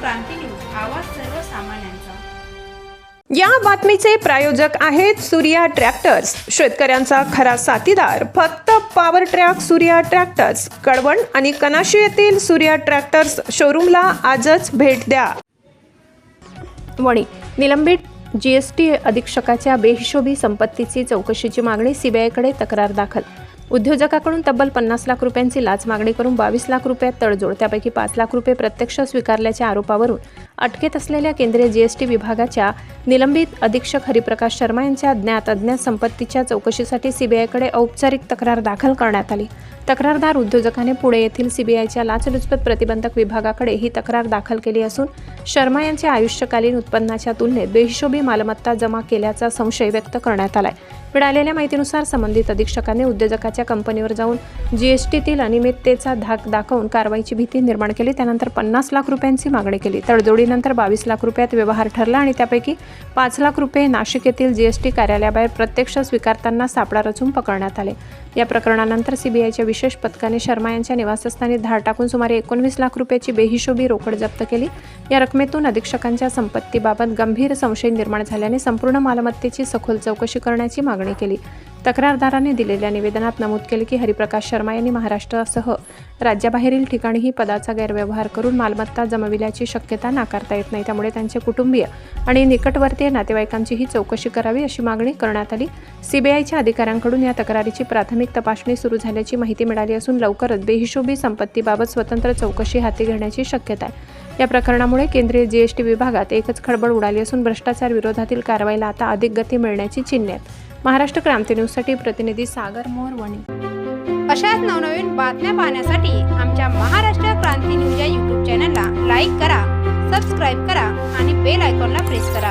क्रांती news आवाज सर्वसामान्यांचा. या बातमीचे प्रायोजक आहेत सूर्या ट्रॅक्टर्स. शेतकऱ्यांचा खरा साथीदार. फक्त power track Surya tractors Kalwan आणि कनाशी येथील सूर्या ट्रॅक्टर्स शोरूमला आजच भेट द्या. वणी निलंबित जीएसटी अधीक्षकाच्या बेहिशोबी संपत्तीची चौकशीची मागणी सीबीआयकडे तक्रार दाखल. उद्योजकाकडून तब्बल पन्नास लाख रुपयांची लाच मागणी करून बावीस लाख रुपयात तडजोड त्यापैकी पाच लाख रुपये प्रत्यक्ष स्वीकारल्याच्या आरोपावरून अटकेत असलेल्या केंद्रीय जीएसटी विभागाच्या निलंबित अधीक्षक हरिप्रकाश शर्मा यांच्या ज्ञात अज्ञात संपत्तीच्या चौकशीसाठी सीबीआयकडे औपचारिक तक्रार दाखल करण्यात आली. तक्रारदार उद्योजकाने पुणे येथील सीबीआयच्या लाचलुचपत प्रतिबंधक विभागाकडे ही तक्रार दाखल केली असून शर्मा यांच्या आयुष्यकालीन उत्पन्नाच्या तुलनेत बेहिशोबी मालमत्ता जमा केल्याचा संशय व्यक्त करण्यात आलाय. मिळालेल्या माहितीनुसार संबंधित अधीक्षकाने उद्योजकाच्या कंपनीवर जाऊन जीएसटीतील अनियमिततेचा धाक दाखवून कारवाईची भीती निर्माण केली. त्यानंतर पन्नास लाख रुपयांची मागणी केली. तडजोडीनंतर बावीस लाख रुपयात व्यवहार ठरला आणि त्यापैकी पाच लाख रुपये नाशिक येथील जीएसटी कार्यालयाबाहेर प्रत्यक्ष स्वीकारताना सापळा रचून पकडण्यात आले. या प्रकरणानंतर सीबीआयच्या विशेष पथकाने शर्मा यांच्या निवासस्थानी धाड टाकून सुमारे एकोणवीस लाख रुपयाची बेहिशोबी रोकड जप्त केली. या रकमेतून अधीक्षकांच्या संपत्तीबाबत गंभीर संशय निर्माण झाल्याने संपूर्ण मालमत्तेची सखोल चौकशी करण्याची मागणी केली. तक्रारदाराने दिलेल्या निवेदनात नमूद केले की हरिप्रकाश शर्मा यांनी महाराष्ट्रासह राज्याबाहेरील ठिकाणीही पदाचा गैरव्यवहार करून मालमत्ता जमविल्याची शक्यता नाकारता येत नाही. त्यामुळे त्यांचे कुटुंबीय आणि निकटवर्तीय नातेवाईकांचीही चौकशी करावी अशी मागणी करण्यात आली. सीबीआयच्या अधिकाऱ्यांकडून या तक्रारीची प्राथमिक तपासणी सुरू झाल्याची माहिती मिळाली असून लवकरच बेहिशोबी संपत्तीबाबत स्वतंत्र चौकशी हाती घेण्याची शक्यता आहे. या प्रकरणामुळे केंद्रीय जीएसटी विभागात एकच खळबळ उडाली असून भ्रष्टाचार विरोधातील कारवाईला आता अधिक गती मिळण्याची चिन्हे आहेत. महाराष्ट्र क्रांती न्यूजसाठी प्रतिनिधी सागर मोरवणी. अशाच नवनवीन बातम्या पाहण्यासाठी आमच्या महाराष्ट्र क्रांती न्यूज या यूट्यूब चॅनलला लाईक करा सबस्क्राईब करा आणि बेल आयकॉनला प्रेस करा.